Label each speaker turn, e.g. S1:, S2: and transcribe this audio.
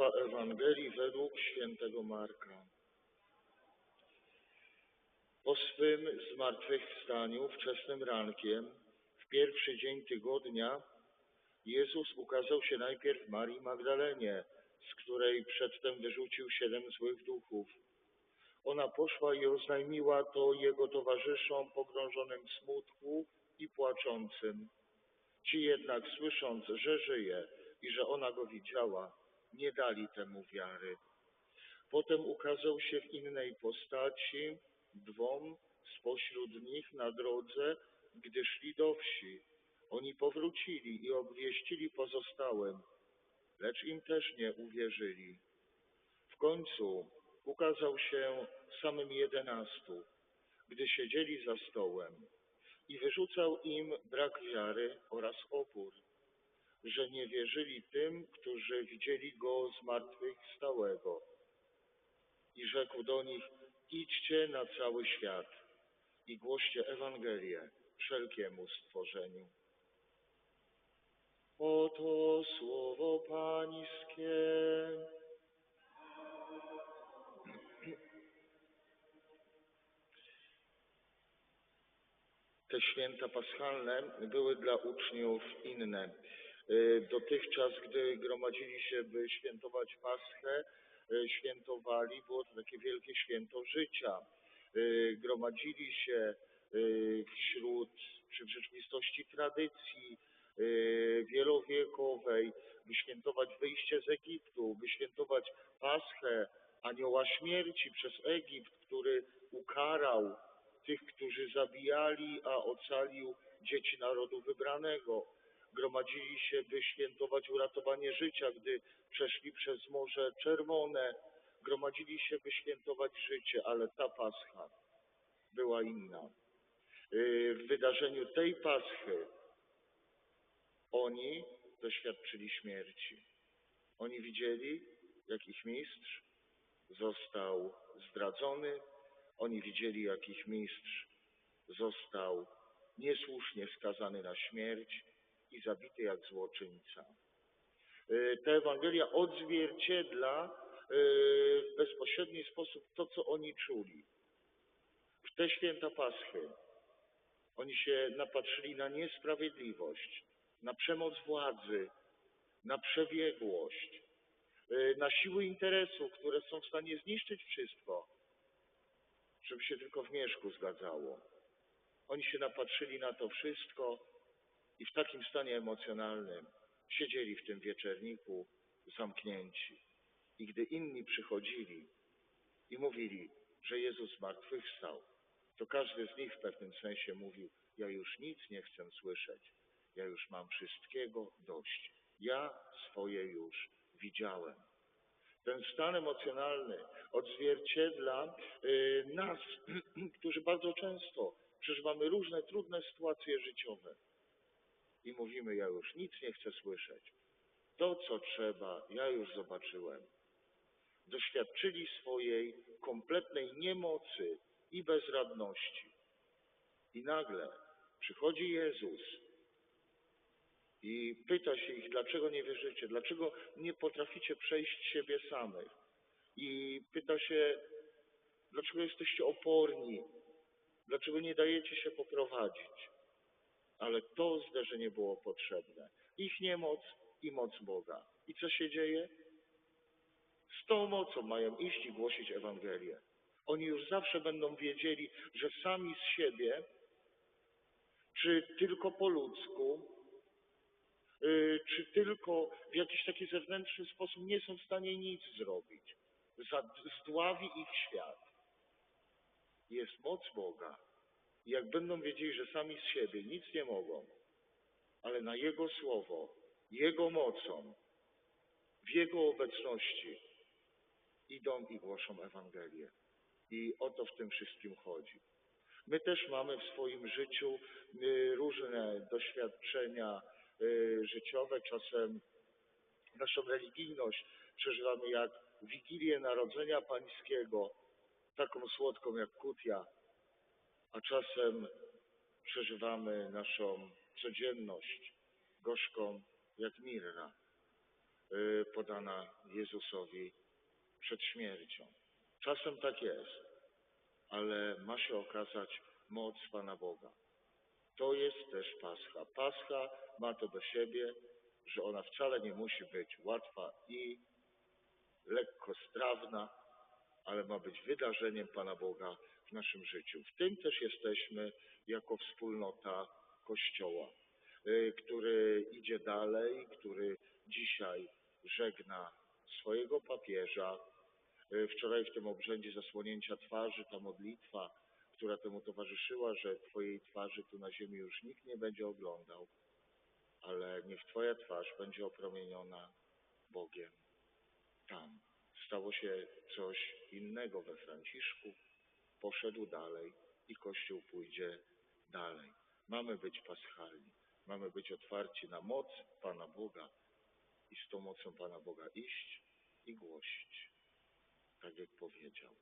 S1: Słowa Ewangelii według świętego Marka. Po swym zmartwychwstaniu wczesnym rankiem, w pierwszy dzień tygodnia, Jezus ukazał się najpierw Marii Magdalenie, z której przedtem wyrzucił siedem złych duchów. Ona poszła i oznajmiła to jego towarzyszom pogrążonym w smutku i płaczącym. Ci jednak, słysząc, że żyje i że ona go widziała, nie dali temu wiary. Potem ukazał się w innej postaci dwom spośród nich na drodze, gdy szli do wsi. Oni powrócili i obwieścili pozostałym, lecz im też nie uwierzyli. W końcu ukazał się samym jedenastu, gdy siedzieli za stołem i wyrzucał im brak wiary oraz opór, że nie wierzyli tym, którzy widzieli Go zmartwychwstałego. I rzekł do nich, idźcie na cały świat i głoście Ewangelię wszelkiemu stworzeniu. Oto słowo Pańskie. Te święta paschalne były dla uczniów inne. Y, Dotychczas, gdy gromadzili się, by świętować Paschę, y, świętowali, było to takie wielkie święto życia. Y, Gromadzili się wśród, przy rzeczywistości tradycji wielowiekowej, by świętować wyjście z Egiptu, by świętować Paschę, anioła śmierci przez Egipt, który ukarał tych, którzy zabijali, a ocalił dzieci narodu wybranego. Gromadzili się, by świętować uratowanie życia, gdy przeszli przez Morze Czerwone. Gromadzili się, by świętować życie, ale ta Pascha była inna. Yy, W wydarzeniu tej Paschy oni doświadczyli śmierci. Oni widzieli, jak ich mistrz został zdradzony, oni widzieli, jak ich mistrz został niesłusznie skazany na śmierć i zabity jak złoczyńca. Y, Ta Ewangelia odzwierciedla y, w bezpośredni sposób to, co oni czuli. W te święta Paschy oni się napatrzyli na niesprawiedliwość, na przemoc władzy, na przebiegłość, y, na siły interesu, które są w stanie zniszczyć wszystko, żeby się tylko w mieszku zgadzało. Oni się napatrzyli na to wszystko i w takim stanie emocjonalnym siedzieli w tym wieczerniku zamknięci. I gdy inni przychodzili i mówili, że Jezus zmartwychwstał, to każdy z nich w pewnym sensie mówił, ja już nic nie chcę słyszeć, ja już mam wszystkiego dość, ja swoje już widziałem. Ten stan emocjonalny odzwierciedla y, nas, którzy bardzo często przeżywamy różne trudne sytuacje życiowe i mówimy, ja już nic nie chcę słyszeć. To, co trzeba, ja już zobaczyłem. Doświadczyli swojej kompletnej niemocy i bezradności. I nagle przychodzi Jezus i pyta się ich, dlaczego nie wierzycie, dlaczego nie potraficie przejść siebie samych. I pyta się, dlaczego jesteście oporni, dlaczego nie dajecie się poprowadzić. Ale to zderzenie było potrzebne. Ich niemoc i moc Boga. I co się dzieje? Z tą mocą mają iść i głosić Ewangelię. Oni już zawsze będą wiedzieli, że sami z siebie, czy tylko po ludzku, y, czy tylko w jakiś taki zewnętrzny sposób nie są w stanie nic zrobić. Zdławi ich świat. Jest moc Boga. Jak będą wiedzieli, że sami z siebie nic nie mogą, ale na Jego Słowo, Jego mocą, w Jego obecności idą i głoszą Ewangelię. I o to w tym wszystkim chodzi. My też mamy w swoim życiu y, różne doświadczenia y, życiowe. Czasem naszą religijność przeżywamy jak Wigilię Narodzenia Pańskiego, taką słodką jak kutia, a czasem przeżywamy naszą codzienność gorzką jak mirra. y, podana Jezusowi przed śmiercią. Czasem tak jest, ale ma się okazać moc Pana Boga. To jest też Pascha. Pascha ma to do siebie, że ona wcale nie musi być łatwa i lekkostrawna, ale ma być wydarzeniem Pana Boga w naszym życiu. W tym też jesteśmy jako wspólnota Kościoła, y, który idzie dalej, który dzisiaj żegna swojego papieża. Y, Wczoraj w tym obrzędzie zasłonięcia twarzy ta modlitwa, która temu towarzyszyła, że Twojej twarzy tu na ziemi już nikt nie będzie oglądał, ale niech Twoja twarz będzie opromieniona Bogiem tam. Stało się coś innego we Franciszku, poszedł dalej i Kościół pójdzie dalej. Mamy być paschalni, mamy być otwarci na moc Pana Boga i z tą mocą Pana Boga iść i głosić, tak jak powiedział.